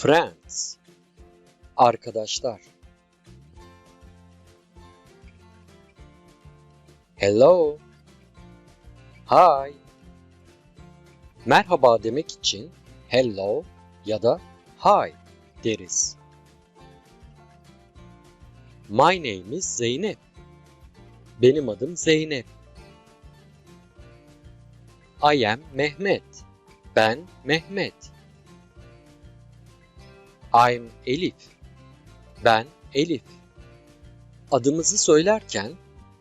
Friends. Arkadaşlar. Hello. Hi. Merhaba demek için hello ya da hi deriz. My name is Zeynep. Benim adım Zeynep. I am Mehmet. Ben Mehmet. I'm Elif. Ben Elif. Adımızı söylerken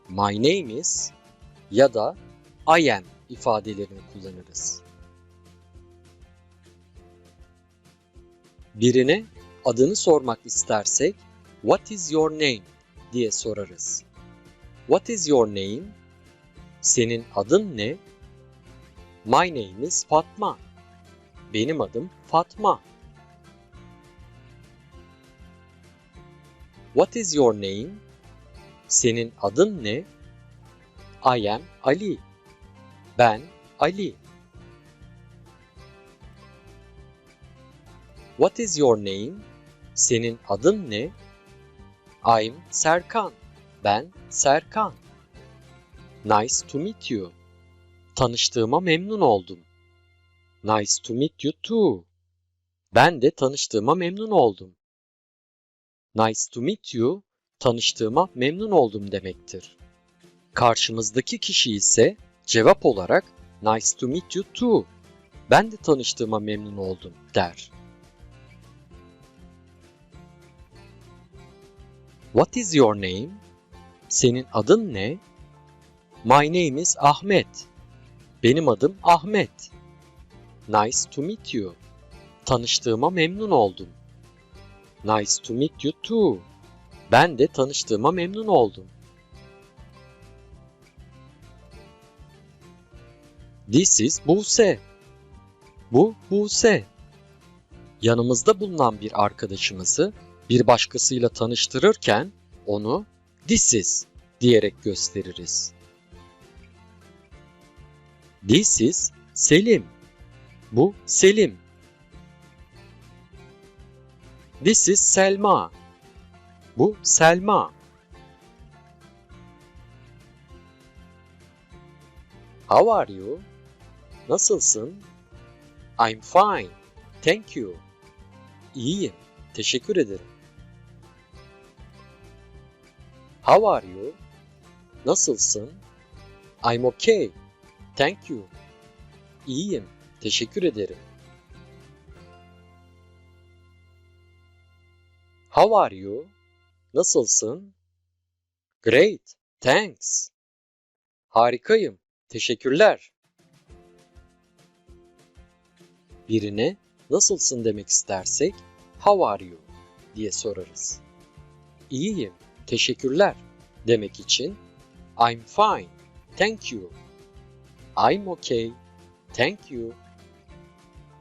my name is ya da I am ifadelerini kullanırız. Birine adını sormak istersek what is your name diye sorarız. What is your name? Senin adın ne? My name is Fatma. Benim adım Fatma. What is your name? Senin adın ne? I am Ali. Ben Ali. What is your name? Senin adın ne? I'm Serkan. Ben Serkan. Nice to meet you. Tanıştığıma memnun oldum. Nice to meet you too. Ben de tanıştığıma memnun oldum. Nice to meet you, tanıştığıma memnun oldum demektir. Karşımızdaki kişi ise cevap olarak nice to meet you too. Ben de tanıştığıma memnun oldum der. What is your name? Senin adın ne? My name is Ahmet. Benim adım Ahmet. Nice to meet you. Tanıştığıma memnun oldum. Nice to meet you too. Ben de tanıştığıma memnun oldum. This is Buse. Bu Buse. Yanımızda bulunan bir arkadaşımızı bir başkasıyla tanıştırırken onu this is diyerek gösteririz. This is Selim. Bu Selim. This is Selma. Bu Selma. How are you? Nasılsın? I'm fine. Thank you. İyiyim. Teşekkür ederim. How are you? Nasılsın? I'm okay. Thank you. İyiyim. Teşekkür ederim. How are you? Nasılsın? Great. Thanks. Harikayım. Teşekkürler. Birine nasılsın demek istersek how are you diye sorarız. İyiyim. Teşekkürler demek için I'm fine. Thank you. I'm okay. Thank you.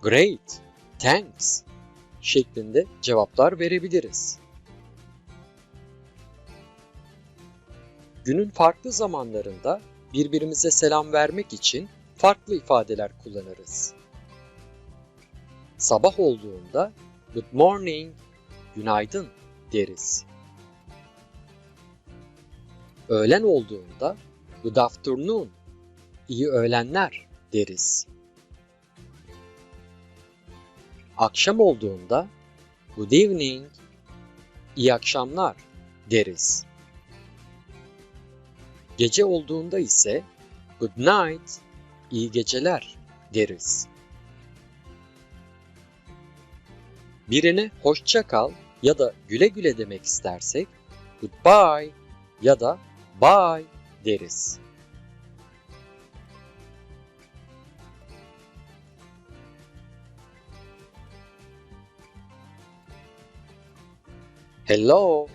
Great. Thanks şeklinde cevaplar verebiliriz. Günün farklı zamanlarında birbirimize selam vermek için farklı ifadeler kullanırız. Sabah olduğunda good morning, günaydın deriz. Öğlen olduğunda good afternoon, iyi öğlenler deriz. Akşam olduğunda good evening, iyi akşamlar deriz. Gece olduğunda ise good night, iyi geceler deriz. Birine hoşça kal ya da güle güle demek istersek goodbye ya da bye deriz. Hello,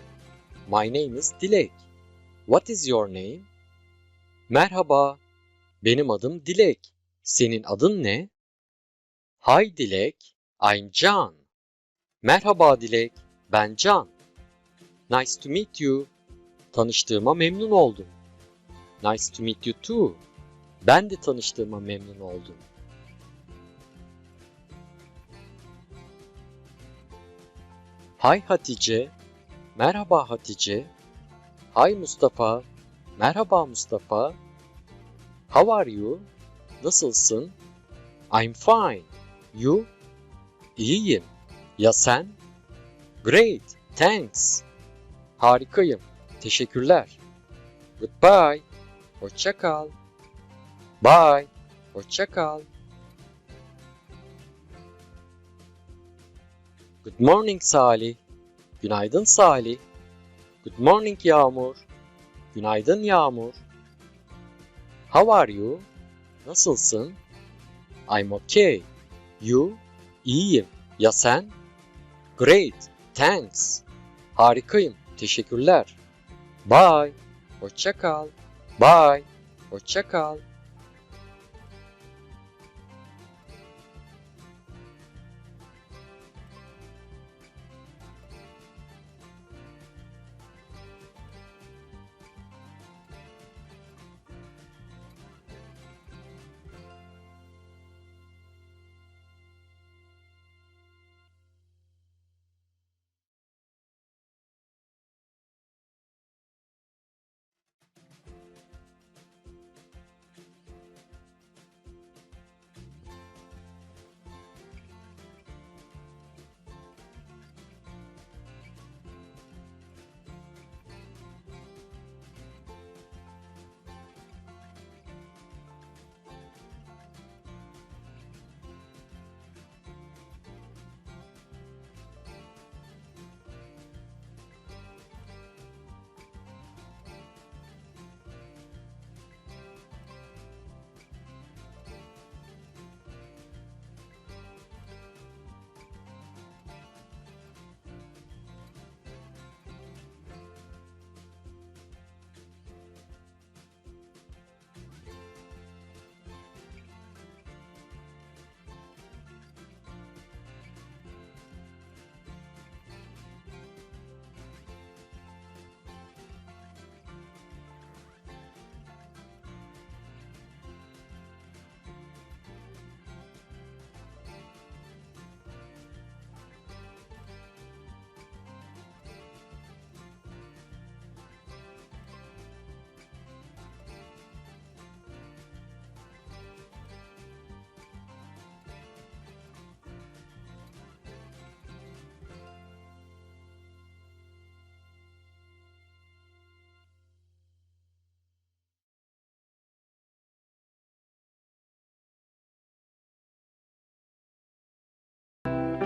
my name is Dilek. What is your name? Merhaba, benim adım Dilek. Senin adın ne? Hi Dilek, I'm Can. Merhaba Dilek, ben Can. Nice to meet you. Tanıştığıma memnun oldum. Nice to meet you too. Ben de tanıştığıma memnun oldum. Hi Hatice. Merhaba Hatice. Hi Mustafa. Merhaba Mustafa. How are you? Nasılsın? I'm fine. You? İyiyim. Ya sen? Great. Thanks. Harikayım. Teşekkürler. Goodbye. Hoşça kal. Bye. Hoşça kal. Good morning Salih. Günaydın Salih. Good morning Yağmur. Günaydın Yağmur. How are you? Nasılsın? I'm okay. You? İyiyim. Ya sen? Great. Thanks. Harikayım. Teşekkürler. Bye. Hoşça kal. Bye. Hoşça kal.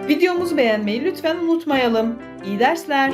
Videomuzu beğenmeyi lütfen unutmayalım. İyi dersler.